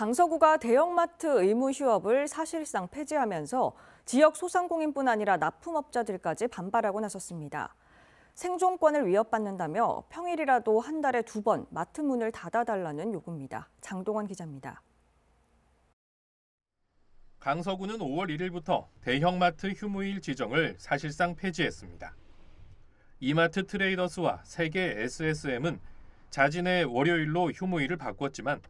강서구가 대형마트 의무 휴업을 사실상 폐지하면서 지역 소상공인뿐 아니라 납품업자들까지 반발하고 나섰습니다. 생존권을 위협받는다며 평일이라도 한 달에 두 번 마트 문을 닫아달라는 요구입니다. 장동원 기자입니다. 강서구는 5월 1일부터 대형마트 휴무일 지정을 사실상 폐지했습니다. 이마트 트레이더스와 세계 SSM은 자진의 월요일로 휴무일을 바꿨지만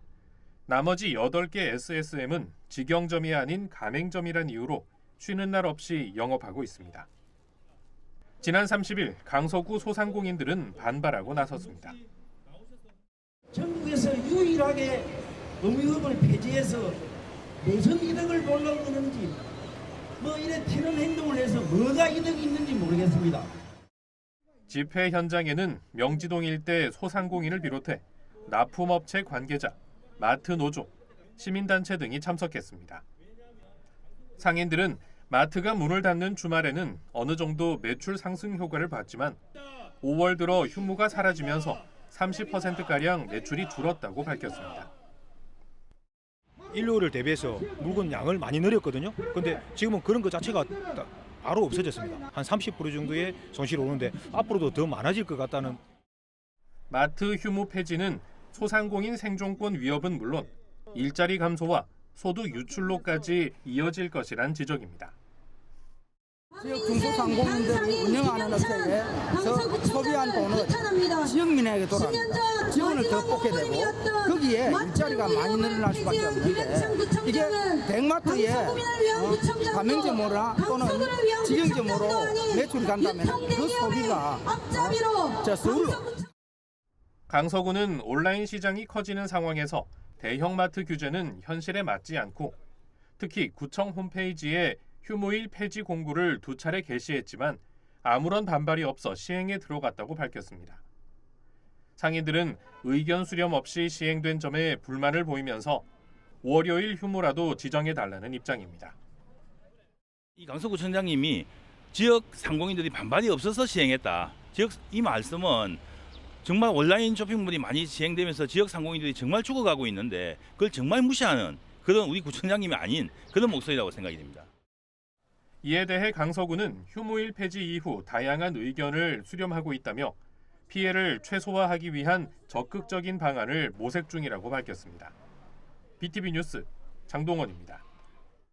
나머지 8개 SSM은 직영점이 아닌 가맹점이란 이유로 쉬는 날 없이 영업하고 있습니다. 지난 30일 강서구 소상공인들은 반발하고 나섰습니다. 전국에서 유일하게 의무휴업을 폐지해서 무슨 이득을 보려고 그러는지 뭐 이래 튀는 행동을 해서 뭐가 이득이 있는지 모르겠습니다. 집회 현장에는 명지동 일대 소상공인을 비롯해 납품업체 관계자, 마트 노조, 시민단체 등이 참석했습니다. 상인들은 마트가 문을 닫는 주말에는 어느 정도 매출 상승 효과를 봤지만 5월 들어 휴무가 사라지면서 30%가량 매출이 줄었다고 밝혔습니다. 일요일을 대비해서 물건 양을 많이 늘렸거든요. 근데 지금은 그런 것 자체가 다- 바로 없어졌습니다. 한 30% 정도의 손실이 오는데 앞으로도 더 많아질 것 같다는 마트 휴무 폐지는 소상공인 생존권 위협은 물론 일자리 감소와 소득 유출로까지 이어질 것이란 지적입니다. 지역 중소상공인들이 운영하는 업체에서 소비한 돈을 지역민에게 돌아갑니다. 지원을 더 뽑게 되고 거기에 일자리가 많이 늘어날 수밖에 없는데 이게 대형마트에 어, 가맹점으로나 또는 직영점으로 매출이 간다면 그 소비가 어, 저 서울로 강서구는 온라인 시장이 커지는 상황에서 대형마트 규제는 현실에 맞지 않고 특히 구청 홈페이지에 휴무일 폐지 공고를 두 차례 게시했지만 아무런 반발이 없어 시행에 들어갔다고 밝혔습니다. 상인들은 의견 수렴 없이 시행된 점에 불만을 보이면서 월요일 휴무라도 지정해 달라는 입장입니다. 이 강서구청장님이 지역 상공인들이 반발이 없어서 시행했다. 지역 이 말씀은 정말 온라인 쇼핑몰이 많이 시행되면서 지역 상공인들이 정말 죽어가고 있는데 그걸 정말 무시하는 그런 우리 구청장님이 아닌 그런 목소리라고 생각이 됩니다. 이에 대해 강서구는 휴무일 폐지 이후 다양한 의견을 수렴하고 있다며 피해를 최소화하기 위한 적극적인 방안을 모색 중이라고 밝혔습니다. BTV 뉴스 장동원입니다.